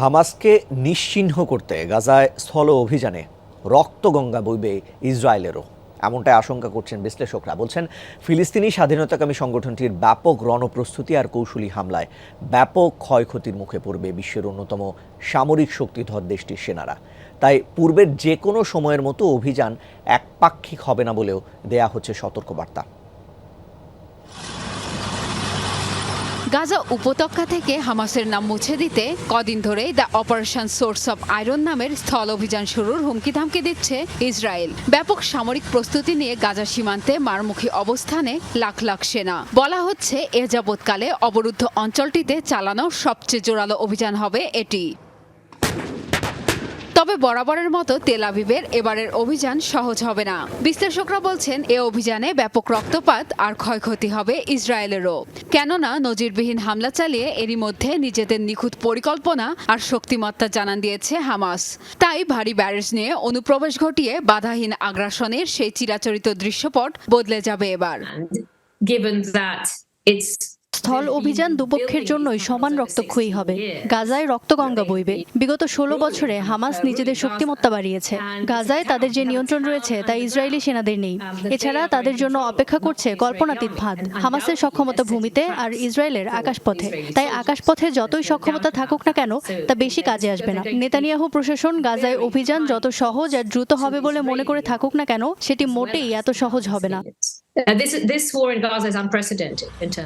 হামাসকে নিশ্চিহ্ন করতে গাজায় স্থল অভিযানে রক্তগঙ্গা বইবে ইসরায়েলেরও। এমনটাই আশঙ্কা করছেন বিশ্লেষকরা। বলছেন, ফিলিস্তিনি স্বাধীনতাকামী সংগঠনটির ব্যাপক রণপ্রস্তুতি আর কৌশলী হামলায় ব্যাপক ক্ষয়ক্ষতির মুখে পড়বে বিশ্বের অন্যতম সামরিক শক্তিধর দেশটির সেনারা। তাই পূর্বের যে কোনো সময়ের মতো অভিযান একপাক্ষিক হবে না বলেও দেয়া হচ্ছে সতর্কবার্তা। গাজা উপত্যকা থেকে হামাসের নাম মুছে দিতে কদিন ধরেই the operation swords of iron নামের স্থল অভিযান শুরুর হুমকি ধামকি দিচ্ছে ইসরায়েল। ব্যাপক সামরিক প্রস্তুতি নিয়ে গাজা সীমান্তে মারমুখী অবস্থানে লাখ লাখ সেনা। বলা হচ্ছে, এ যাবৎকালে অবরুদ্ধ অঞ্চলটিতে চালানো সবচেয়ে জোরালো অভিযান হবে এটি। তবে বরাবরের মতো তেল আবিবের এবারের অভিযান সহজ হবে না। বিশ্লেষকরা বলছেন, এ অভিযানে ব্যাপক রক্তপাত আর ক্ষয়ক্ষতি হবে ইসরায়েলেরও। কেননা, নজিরবিহীন হামলা চালিয়ে এরই মধ্যে নিজেদের নিখুঁত পরিকল্পনা আর শক্তিমত্তা জানান দিয়েছে হামাস। তাই ভারী ব্যারেজ নিয়ে অনুপ্রবেশ ঘটিয়ে বাধাহীন আগ্রাসনের সেই চিরাচরিত দৃশ্যপট বদলে যাবে এবার। Given that it's স্থল অভিযান দুপক্ষের জন্যই সমান রক্তক্ষয়ী হবে। গাজায় রক্তগঙ্গা বইবে। বিগত ষোলো বছরে হামাস নিজেদের শক্তিমত্তা বাড়িয়েছে। গাজায় তাদের যে নিয়ন্ত্রণ রয়েছে, তা ইসরায়েলি সেনাদের নেই। এছাড়া তাদের জন্য অপেক্ষা করছে কল্পনাতীত ফাঁদ হামাসের সক্ষমতা ভূমিতে আর ইসরায়েলের আকাশপথে। তাই আকাশপথে যতই সক্ষমতা থাকুক না কেন, তা বেশি কাজে আসবে না। নেতানিয়াহু প্রশাসন গাজায় অভিযান যত সহজ আর দ্রুত হবে বলে মনে করে থাকুক না কেন, সেটি মোটেই এত সহজ হবে না।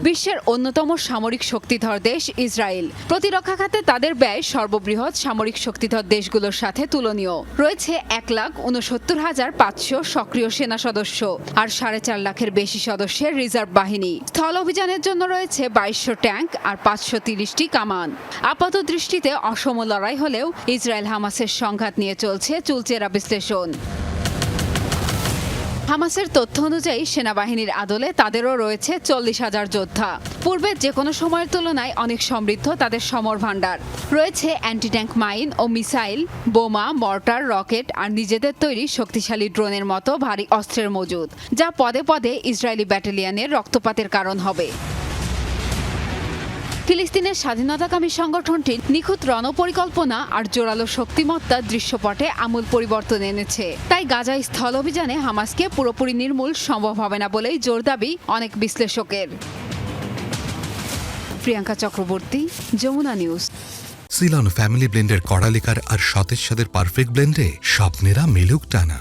বিশ্বের অন্যতম সামরিক শক্তিধর দেশ ইসরায়েল। প্রতিরক্ষা খাতে তাদের ব্যয় সর্ববৃহৎ সামরিক শক্তিধর দেশগুলোর সাথে তুলনীয়। রয়েছে এক লাখ উনসত্তর হাজার পাঁচশো সক্রিয় সেনা সদস্য আর সাড়ে চার লাখের বেশি সদস্যের রিজার্ভ বাহিনী। স্থল অভিযানের জন্য রয়েছে বাইশশো ট্যাঙ্ক আর পাঁচশো তিরিশটি কামান। আপাত দৃষ্টিতে অসম লড়াই হলেও ইসরায়েল হামাসের সংঘাত নিয়ে চলছে চুলচেরা বিশ্লেষণ। হামাসের তথ্য অনুযায়ী সেনাবাহিনীর আদলে তাদেরও রয়েছে চল্লিশ হাজার যোদ্ধা। পূর্বের যে কোনো সময়ের তুলনায় অনেক সমৃদ্ধ তাদের সমর ভাণ্ডার। রয়েছে অ্যান্টি ট্যাঙ্ক মাইন ও মিসাইল, বোমা, মর্টার, রকেট আর নিজেদের তৈরি শক্তিশালী ড্রোনের মতো ভারী অস্ত্রের মজুদ, যা পদে পদে ইসরায়েলি ব্যাটালিয়নের রক্তপাতের কারণ হবে। ফিলিস্তিনের স্বাধীনতাকামী সংগঠনটি নিখুঁত রণপরিকল্পনা আর জোরালো শক্তিমত্তা দৃশ্যপটে আমূল পরিবর্তন এনেছে। তাই গাজা স্থল অভিযানে হামাসকে পুরোপুরি নির্মূল সম্ভব হবে না বলেই জোর দাবি অনেক বিশ্লেষকের। Priyanka Chakraborty, Jamuna news. Ceylon family ব্লেন্ডের কড়ালিকার আর সতেজ সাদের পারফেক্ট ব্লেন্ডে স্বপ্নেরা মেলুক টানা।